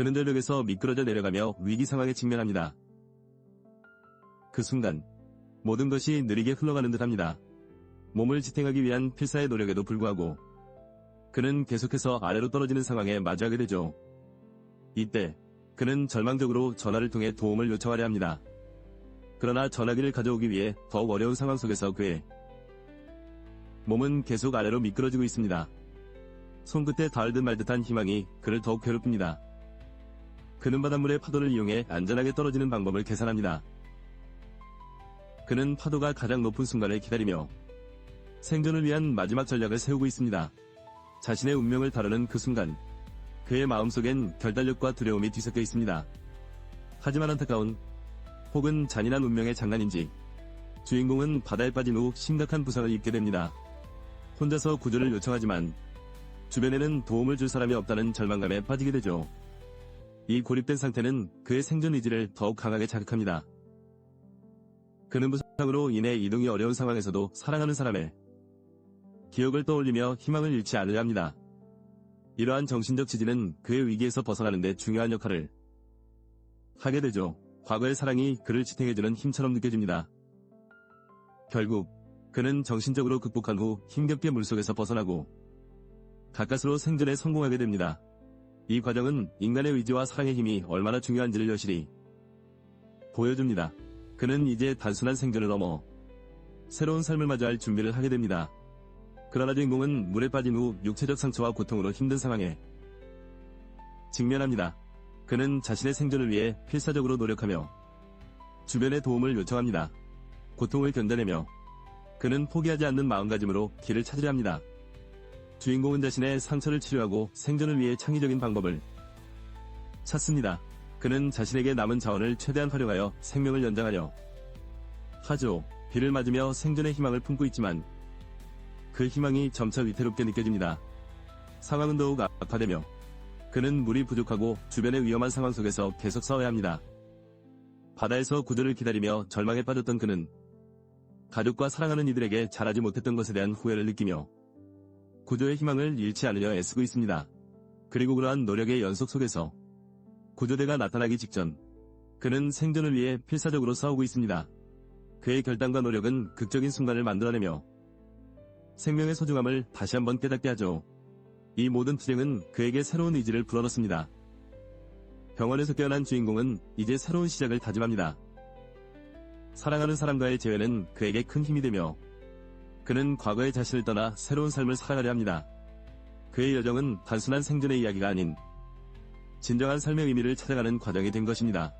그는 전력에서 미끄러져 내려가며 위기 상황에 직면합니다. 그 순간 모든 것이 느리게 흘러가는 듯합니다. 몸을 지탱하기 위한 필사의 노력에도 불구하고 그는 계속해서 아래로 떨어지는 상황에 마주하게 되죠. 이때 그는 절망적으로 전화를 통해 도움을 요청하려 합니다. 그러나 전화기를 가져오기 위해 더 어려운 상황 속에서 그의 몸은 계속 아래로 미끄러지고 있습니다. 손끝에 닿을 듯 말 듯한 희망이 그를 더욱 괴롭힙니다. 그는 바닷물의 파도를 이용해 안전하게 떨어지는 방법을 계산합니다. 그는 파도가 가장 높은 순간을 기다리며 생존을 위한 마지막 전략을 세우고 있습니다. 자신의 운명을 다루는 그 순간, 그의 마음속엔 결단력과 두려움이 뒤섞여 있습니다. 하지만 안타까운, 혹은 잔인한 운명의 장난인지, 주인공은 바다에 빠진 후 심각한 부상을 입게 됩니다. 혼자서 구조를 요청하지만, 주변에는 도움을 줄 사람이 없다는 절망감에 빠지게 되죠. 이 고립된 상태는 그의 생존 의지를 더욱 강하게 자극합니다. 그는 부상으로 인해 이동이 어려운 상황에서도 사랑하는 사람의 기억을 떠올리며 희망을 잃지 않으려 합니다. 이러한 정신적 지지는 그의 위기에서 벗어나는 데 중요한 역할을 하게 되죠. 과거의 사랑이 그를 지탱해주는 힘처럼 느껴집니다. 결국 그는 정신적으로 극복한 후 힘겹게 물속에서 벗어나고 가까스로 생존에 성공하게 됩니다. 이 과정은 인간의 의지와 사랑의 힘이 얼마나 중요한지를 여실히 보여줍니다. 그는 이제 단순한 생존을 넘어 새로운 삶을 맞이할 준비를 하게 됩니다. 그러나 주인공은 물에 빠진 후 육체적 상처와 고통으로 힘든 상황에 직면합니다. 그는 자신의 생존을 위해 필사적으로 노력하며 주변의 도움을 요청합니다. 고통을 견뎌내며 그는 포기하지 않는 마음가짐으로 길을 찾으려 합니다. 주인공은 자신의 상처를 치료하고 생존을 위해 창의적인 방법을 찾습니다. 그는 자신에게 남은 자원을 최대한 활용하여 생명을 연장하려 하죠. 비를 맞으며 생존의 희망을 품고 있지만 그 희망이 점차 위태롭게 느껴집니다. 상황은 더욱 악화되며 그는 물이 부족하고 주변의 위험한 상황 속에서 계속 싸워야 합니다. 바다에서 구조를 기다리며 절망에 빠졌던 그는 가족과 사랑하는 이들에게 잘하지 못했던 것에 대한 후회를 느끼며 구조의 희망을 잃지 않으려 애쓰고 있습니다. 그리고 그러한 노력의 연속 속에서 구조대가 나타나기 직전 그는 생존을 위해 필사적으로 싸우고 있습니다. 그의 결단과 노력은 극적인 순간을 만들어내며 생명의 소중함을 다시 한번 깨닫게 하죠. 이 모든 투쟁은 그에게 새로운 의지를 불어넣습니다. 병원에서 깨어난 주인공은 이제 새로운 시작을 다짐합니다. 사랑하는 사람과의 재회는 그에게 큰 힘이 되며 그는 과거의 자신을 떠나 새로운 삶을 살아가려 합니다. 그의 여정은 단순한 생존의 이야기가 아닌 진정한 삶의 의미를 찾아가는 과정이 된 것입니다.